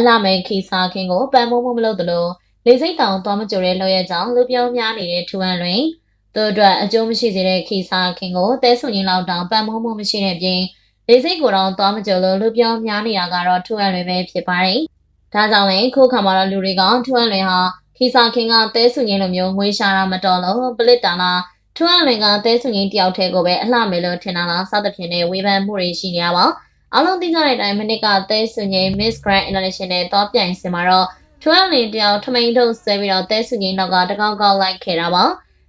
အလှမဲ့ခီစာခင်ကိုပန်မိုးမိုးမလုပ်သလိုလေစိတ်တောင်သွားမကြိုတဲ့လောက်ရကြောင်းလူပြောများနေတဲ့ထူအန်တွင်သူအတွက်အကျိုးမရှိစေတဲ့ခီစာခင်ကိုတဲဆွန်ကြီးလောက်တောင်ပန်မိုးမိုးမရှိတဲ့ပြင်လေစိတ်ကိုတော့သွားမကြိုလို့လူပြောများနေတာကတော့ထူအန်တွင်ပဲဖြစ်ပါတယ်။ဒါကြောင့်လည်းခုခါမှာတော့လူတွေကထူအန်တွင်ဟာခီစာခင်ကတဲဆွန်ကြီးလိုမျိုးငွေရှာတာမတော်လို့ပလစ်တာလားထူအန်တွင်ကတဲဆွန်ကြီးတယောက်တည်းကိုပဲအလှမယ်လို့ထင်တာလားစသဖြင့်နဲ့ဝေဖန်မှုတွေရှိနေရပါ အားလုံးသိကြတဲ့အတိုင်းမနစ်ကတဲဆွန်ကြီး Miss Grand International တော့ပြိုင်စင်မှာတော့12နေတယောက်ထမိန်ထုတ်ဆွဲပြီးတော့တဲဆွန်ကြီးနောက်ကတကောက်ကောက်လိုက်ခဲ့တာပါ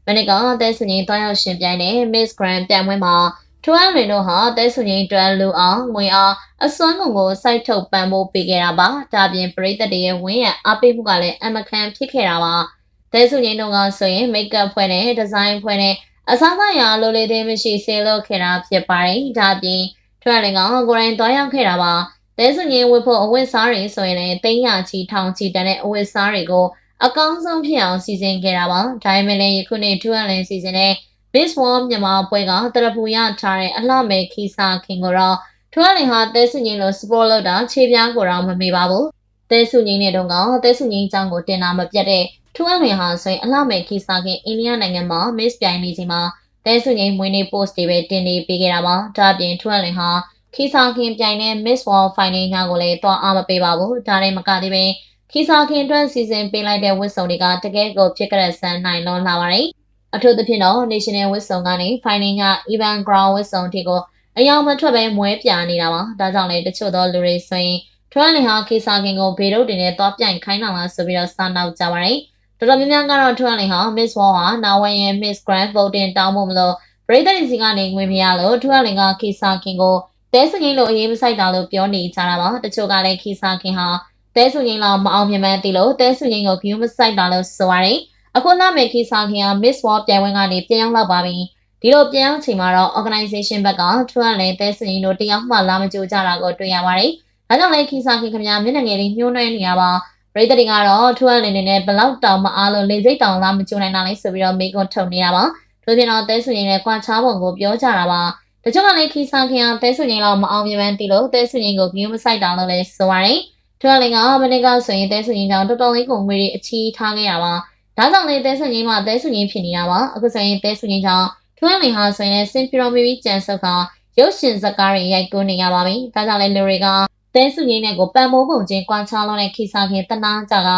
မနစ်ကတဲဆွန်ကြီးတောင်းရောက်ရှင်ပြိုင်တဲ့ Miss Grand ပြိုင်ပွဲမှာ12နေတို့ဟာတဲဆွန်ကြီးတွဲလူအောင်ငွေအားအစွမ်းကုန်ကိုစိုက်ထုတ်ပန်ဖို့ပေးခဲ့တာပါဒါပြင်ပရိသတ်တွေရဲ့ဝင်းရံအားပေးမှုကလည်းအမကန်ဖြစ်ခဲ့တာပါတဲဆွန်ကြီးတို့ကဆိုရင် make-up ဖွဲ့နဲ့ design ဖွဲ့နဲ့အစားအစာရလိုလေသေးမရှိဆေးလုပ်ခဲ့တာဖြစ်ပါတယ်ဒါပြင် ထွက်လင်ကကိုရိုင်းတွားရောက်ခဲ့တာပါတဲစုငင်းဝတ်ဖို့အဝတ်စားတွေဆိုရင်လည်းတိန်းရချီထောင်ချီတန်တဲ့အဝတ်စားတွေကိုအကောင်းဆုံးဖြစ်အောင်စီစဉ်ခဲ့တာပါဒါပေမဲ့လည်းယခုနှစ်ထူအန်လင်စီစဉ်တဲ့ Miss World မြန်မာပွဲကတရပူရထားတဲ့အလှမဲ့ခီစာခင်ကိုတော့ထူအန်လင်ဟာတဲစုငင်းလိုစပေါ်လောက်တာခြေပြားကိုတော့မမေ့ပါဘူးတဲစုငင်းနဲ့တော့ကတဲစုငင်းအကြောင်းကိုတင်တာမပြတ်တဲ့ထူအန်လင်ဟာဆိုရင်အလှမဲ့ခီစာခင်အိန္ဒိယနိုင်ငံမှာ Miss ပြိုင်နေချိန်မှာ တဲစုငိမ့်မွေးနေ့ post တွေပဲတင်နေပေးခဲ့တာပါဒါအပြင်ထွန်းလင်ဟာခီစာခင်ပြိုင်တဲ့ Miss World Final ညကိုလည်းတွားအားမပေးပါဘူးဒါနဲ့မကသေးပဲခီစာခင်အတွက်စီစဉ်ပေးလိုက်တဲ့ဝတ်စုံတွေကတကယ်ကိုဖြစ်ကြတဲ့ဆန်းနိုင်လွန်လာပါတယ်အထူးသဖြင့်တော့ National ဝတ်စုံကနေ Final ည Event Ground ဝတ်စုံထိကိုအယောင်မထွက်ပဲမွဲပြနေတာပါဒါကြောင့်လည်းတချို့သောလူတွေဆိုရင်ထွန်းလင်ဟာခီစာခင်ကိုဘေရုပ်တင်နဲ့တွားပြိုင်ခိုင်းလာလားဆိုပြီးတော့စာနောက်ကြပါတယ် တော်တော်များများကတော့ထွန်းလင်ဟာ Miss World ဟာနာဝရဲ့ Miss Grand Voting တောင်းဖို့မလို့ပရိသတ်စီကနေငွေမရလို့ထွန်းလင်ကခီစာခင်ကိုတဲစငိမ့်လို့အရေးမဆိုင်တာလို့ပြောနေကြတာပါတချို့ကလည်းခီစာခင်ဟာတဲဆုငိမ့်လောက်မအောင်မြင်မှန်းသိလို့တဲဆုငိမ့်ကိုဂယူးမဆိုင်တာလို့ဆိုရတယ်အခုလာမယ့်ခီစာခင်ဟာ Miss World ပြိုင်ပွဲကနေပြန်ရောက်လာပါပြီဒီလိုပြန်ရောက်ချိန်မှာတော့ organization ဘက်ကထွန်းလင်တဲဆုငိမ့်တို့တယောက်မှလာမကြိုကြတာကိုတွေ့ရပါတယ်ဒါကြောင့်လည်းခီစာခင်ခင်ဗျာမျက်နှာငယ်လေးညှိုးနှွဲနေရပါ ပရိသတ်တွေကတော့ထူအန်လင်းနေနဲ့ဘလောက်တောင်မအားလို့လေစိတ်တောင်လာမကြုံနိုင်တာလဲဆိုပြီးတော့မေကွန်ထုတ်နေတာပါတို့ပြင်တော့တဲဆွေရင်နဲ့ကွာချားပုံကိုပြောကြတာပါတချို့ကလည်းခီဆောင်ခင်အောင်တဲဆွေရင်လောက်မအောင်မြင်မှန်းသိလို့တဲဆွေရင်ကိုဂရုမစိုက်တာလို့လည်းဆိုပါတယ်ထူအန်လင်းကမနေ့ကဆိုရင်တဲဆွေရင်ကြောင့်တော်တော်လေးကိုငွေတွေအချီးထားခဲ့ရပါဒါကြောင့်လေတဲဆွေရင်မှာတဲဆွေရင်ဖြစ်နေတာပါအခုဆိုရင်တဲဆွေရင်ကြောင့်ထူအန်လင်းဟာဆိုရင်စင်ပီရိုမီဘီကျန်ဆုပ်ကရုပ်ရှင်ဇာတ်ကားတွေရိုက်ကူးနေရပါပြီဒါကြောင့်လေလူတွေက တဲစုရင်းနဲ့ကိုပံမိုးပုံချင်းကွာချောင်းလုံးနဲ့ခိစာခင်တနာကြက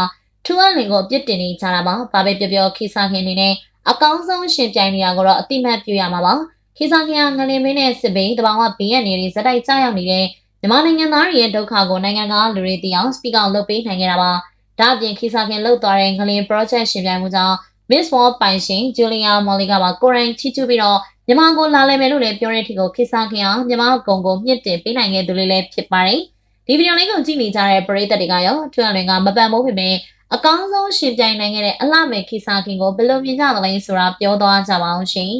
ထူအန်လင်ကိုပြစ်တင်နေကြတာပါ။ဘာပဲပြောပြောခိစာခင်နေနဲ့အကောင်းဆုံးရှင်ပြိုင်နေရကိုတော့အတိမတ်ပြရမှာပါ။ခိစာခင်ကငလင်မင်းနဲ့စစ်ဘိန်းတဘောင်ကဘီယက်နေတွေဇက်တိုက်ကြောက်ရောက်နေတဲ့မြန်မာနိုင်ငံသားတွေရဲ့ဒုက္ခကိုနိုင်ငံကလူတွေသိအောင်စပီကာလုပ်ပေးနိုင်ခဲ့တာပါ။ဒါအပြင်ခိစာခင်လှုပ်သွားတဲ့ငလင် project ရှင်ပြိုင်မှုကြောင့် Miss World ပိုင်ရှင်ဂျူလီယာမော်လီကပါကိုရိုင်းချီချူပြီးတော့မြန်မာကိုလာလည်မယ်လို့လည်းပြောတဲ့အထိကိုခိစာခင်အောင်မြန်မာကုံကိုမြင့်တင်ပေးနိုင်ခဲ့သူလေးလည်းဖြစ်ပါတယ်။ ဒီဗီဒီယိုလေးကိုကြည့်နေကြတဲ့ပရိသတ်တွေကရောထွန်းလွင်ကမပန်မိုးပေမဲ့အကောင်းဆုံးရှင်ပြိုင်နိုင်ခဲ့တဲ့အလှမဲ့ခိစာခင်ကိုဘယ်လိုမြင်ကြသလဲဆိုတာပြောသွားကြပါအောင်ရှင်